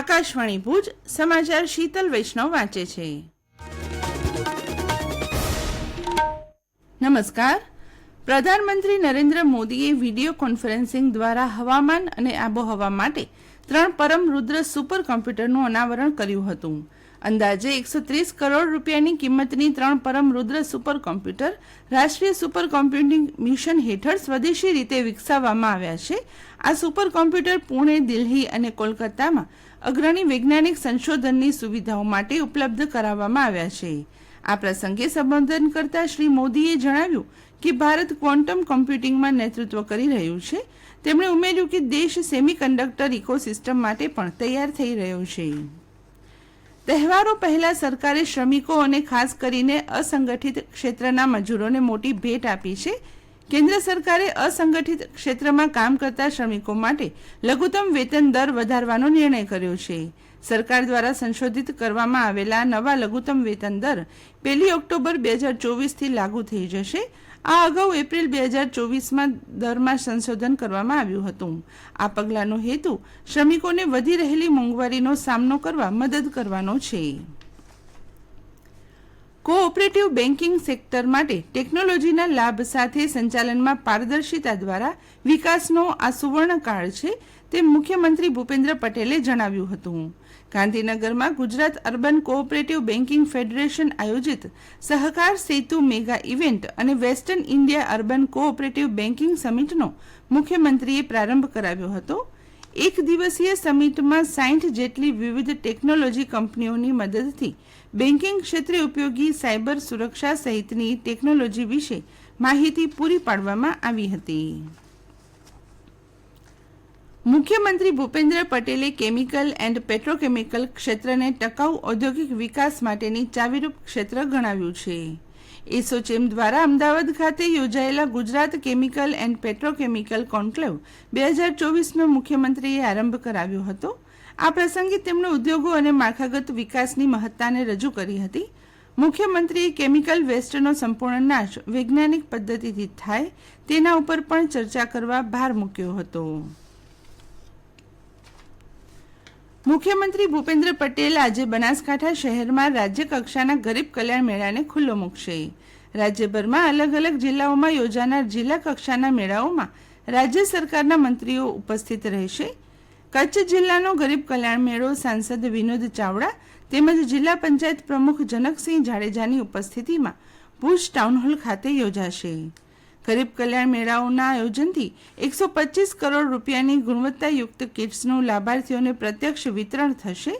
આકાશવાણી ભુજ, સમાચાર શીતલ વૈષ્ણવ વાંચે છે. નમસ્કાર. પ્રધાનમંત્રી નરેન્દ્ર મોદીએ વીડિયો કોન્ફરન્સિંગ દ્વારા હવામાન અને આબોહવા માટે ત્રણ પરમ રુદ્ર સુપર કોમ્પ્યુટરનું અનાવરણ કર્યું હતું. અંદાજે એકસો ત્રીસ કરોડ રૂપિયાની કિંમતની ત્રણ પરમ રુદ્ર સુપર કોમ્પ્યુટર રાષ્ટ્રીય સુપર કોમ્પ્યુટિંગ મિશન હેઠળ સ્વદેશી રીતે વિકસાવવામાં આવ્યા છે. આ સુપર કોમ્પ્યુટર પુણે, દિલ્હી અને કોલકાતામાં અગ્રણી વૈજ્ઞાનિક સંશોધનની સુવિધાઓ માટે ઉપલબ્ધ કરાવવામાં આવ્યા છે. આ પ્રસંગે સંબોધન કરતા શ્રી મોદીએ જણાવ્યું કે ભારત ક્વોન્ટમ કોમ્પ્યુટિંગમાં નેતૃત્વ કરી રહ્યું છે. તેમણે ઉમેર્યું કે દેશ સેમિકન્ડક્ટર ઇકોસિસ્ટમ માટે પણ તૈયાર થઈ રહ્યો છે. તહેવારો પહેલા સરકારે શ્રમિકો અને ખાસ કરીને અસંગઠિત ક્ષેત્રના મજૂરોને મોટી ભેટ આપી છે. કેન્દ્ર સરકારે અસંગઠિત ક્ષેત્રમાં કામ કરતા શ્રમિકો માટે લઘુત્તમ વેતન દર વધારવાનો નિર્ણય કર્યો છે. સરકાર દ્વારા સંશોધિત કરવામાં આવેલા નવા લઘુત્તમ વેતન દર પહેલી ઓક્ટોબર બે હજાર ચોવીસથી લાગુ થઈ જશે. આ અગાઉ એપ્રિલ બે હજાર ચોવીસમાં દરમાં સંશોધન કરવામાં આવ્યું હતું. આ પગલાંનો હેતુ શ્રમિકોને વધી રહેલી મોંઘવારીનો સામનો કરવા મદદ કરવાનો છે. કોઓપરેટિવ બેન્કિંગ સેક્ટર માટે ટેકનોલોજીના લાભ સાથે સંચાલનમાં પારદર્શિતા દ્વારા વિકાસનો આ સુવર્ણકાળ છે તેમ મુખ્યમંત્રી ભૂપેન્દ્ર પટેલે જણાવ્યું હતું. ગાંધીનગરમાં Gujarat urban cooperative banking federation આયોજિત સહકાર સેતુ મેગા ઇવેન્ટ અને western India urban cooperative banking સમિટનો મુખ્યમંત્રીએ પ્રારંભ કરાવ્યો હતો. એક દિવસીય સમિટમાં સાઠ જેટલી વિવિધ ટેકનોલોજી કંપનીઓની મદદથી બેન્કિંગ ક્ષેત્રે ઉપયોગી સાયબર સુરક્ષા સહિતની ટેકનોલોજી વિશે માહિતી પૂરી પાડવામાં આવી હતી. મુખ્યમંત્રી ભૂપેન્દ્ર પટેલે કેમિકલ એન્ડ પેટ્રોકેમિકલ ક્ષેત્રને ટકાઉ ઔદ્યોગિક વિકાસ માટેની ચાવીરૂપ ક્ષેત્ર ગણાવ્યું છે. એસોચેમ દ્વારા અમદાવાદ ખાતે યોજાયેલા Gujarat chemical and petrochemical conclave બે હજાર ચોવીસનો મુખ્યમંત્રીએ આરંભ કરાવ્યો હતો. આ પ્રસંગે તેમણે ઉદ્યોગો અને માળખાગત વિકાસની મહત્તાને રજૂ કરી હતી. મુખ્યમંત્રીએ કેમિકલ વેસ્ટનો સંપૂર્ણ નાશ વૈજ્ઞાનિક પદ્ધતિથી થાય તેના ઉપર પણ ચર્ચા કરવા ભાર મૂક્યો હતો. મુખ્યમંત્રી ભૂપેન્દ્ર પટેલ આજે બનાસકાંઠા શહેરમાં રાજ્ય કક્ષાના ગરીબ કલ્યાણ મેળાને ખુલ્લો મૂકશે. રાજ્યભરમાં અલગ અલગ જિલ્લાઓમાં યોજાનાર જિલ્લા કક્ષાના મેળાઓમાં રાજ્ય સરકારના મંત્રીઓ ઉપસ્થિત રહેશે. કચ્છ જિલ્લાનો ગરીબ કલ્યાણ મેળો સાંસદ વિનોદ ચાવડા તેમજ જિલ્લા પંચાયત પ્રમુખ જનકસિંહ જાડેજાની ઉપસ્થિતિમાં ભુજ ટાઉનહોલ ખાતે યોજાશે. ગરીબ કલ્યાણ મેળાઓના આયોજનથી એકસો પચીસ કરોડ રૂપિયાની ગુણવત્તાયુક્ત કિટ્સનું લાભાર્થીઓને પ્રત્યક્ષ વિતરણ થશે.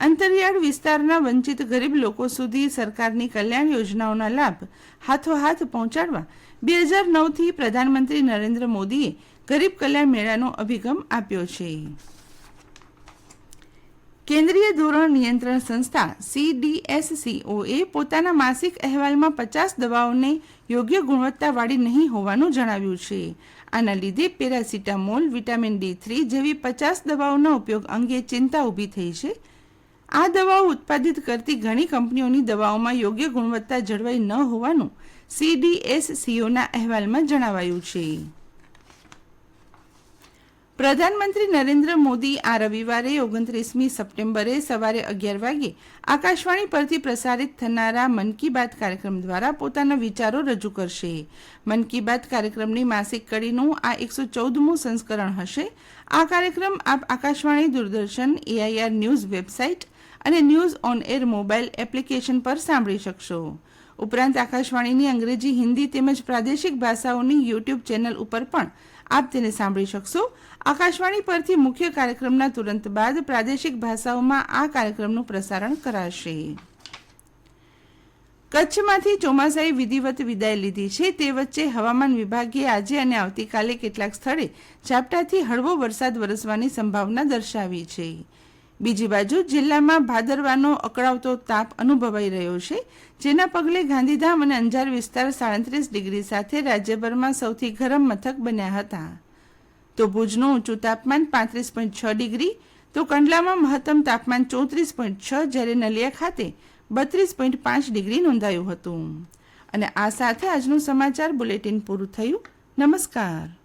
અંતરિયાળ વિસ્તારના વંચિત ગરીબ લોકો સુધી સરકારની કલ્યાણ યોજનાઓના લાભ હાથોહાથ પહોંચાડવા બે હજાર નવથી પ્રધાનમંત્રી નરેન્દ્ર મોદીએ ગરીબ કલ્યાણ મેળાનો અભિગમ આપ્યો છે. કેન્દ્રીય ધોરણ નિયંત્રણ સંસ્થા સીડીએસસીઓએ પોતાના માસિક અહેવાલમાં પચાસ દવાઓને યોગ્ય ગુણવત્તાવાળી નહીં હોવાનું જણાવ્યું છે. આના લીધે પેરાસિટામોલ, વિટામિન ડી થ્રી જેવી પચાસ દવાઓના ઉપયોગ અંગે ચિંતા ઊભી થઈ છે. આ દવાઓ ઉત્પાદિત કરતી ઘણી કંપનીઓની દવાઓમાં યોગ્ય ગુણવત્તા જળવાઈ ન હોવાનું સીડીએસસીઓના અહેવાલમાં જણાવાયું છે. પ્રધાનમંત્રી નરેન્દ્ર મોદી આ રવિવારે ઓગણત્રીસમી સપ્ટેમ્બરે સવારે અગિયાર વાગે આકાશવાણી પરથી પ્રસારિત થનારા મન કી બાત કાર્યક્રમ દ્વારા પોતાના વિચારો રજૂ કરશે. મન કી બાત કાર્યક્રમની માસિક કડીનું આ એકસો ચૌદમું સંસ્કરણ હશે. આ કાર્યક્રમ આપ Akashvani Doordarshan AIR news website અને news on air mobile application પર સાંભળી શકશો. ઉપરાંત આકાશવાણીની અંગ્રેજી, હિન્દી તેમજ પ્રાદેશિક ભાષાઓની યુટ્યુબ ચેનલ ઉપર પણ આપ તેને સાંભળી શકશો. આકાશવાણી પરથી મુખ્ય કાર્યક્રમના તુરંત બાદ પ્રાદેશિક ભાષાઓમાં આ કાર્યક્રમનું પ્રસારણ કરાશે. કચ્છમાંથી ચોમાસાએ વિધિવત વિદાય લીધી છે. તે વચ્ચે હવામાન વિભાગે આજે અને આવતીકાલે કેટલાક સ્થળે ઝાપટાથી હળવો વરસાદ વરસવાની સંભાવના દર્શાવી છે. બીજી બાજુ જિલ્લામાં ભાદરવાનો અકળાવતો તાપ અનુભવાઈ રહ્યો છે, જેના પગલે ગાંધીધામ અને અંજાર વિસ્તાર સાડત્રીસ ડિગ્રી સાથે રાજ્યભરમાં સૌથી ગરમ મથક બન્યા હતા. તો ભુજનું ઊંચું તાપમાન પાંત્રીસ પોઈન્ટ છ ડિગ્રી, તો કંડલામાં મહત્તમ તાપમાન ચોત્રીસ પોઈન્ટ છ જ્યારે નલિયા ખાતે બત્રીસ પોઈન્ટ પાંચ ડિગ્રી નોંધાયું હતું. અને આ સાથે આજનું સમાચાર બુલેટિન પૂરું થયું. નમસ્કાર.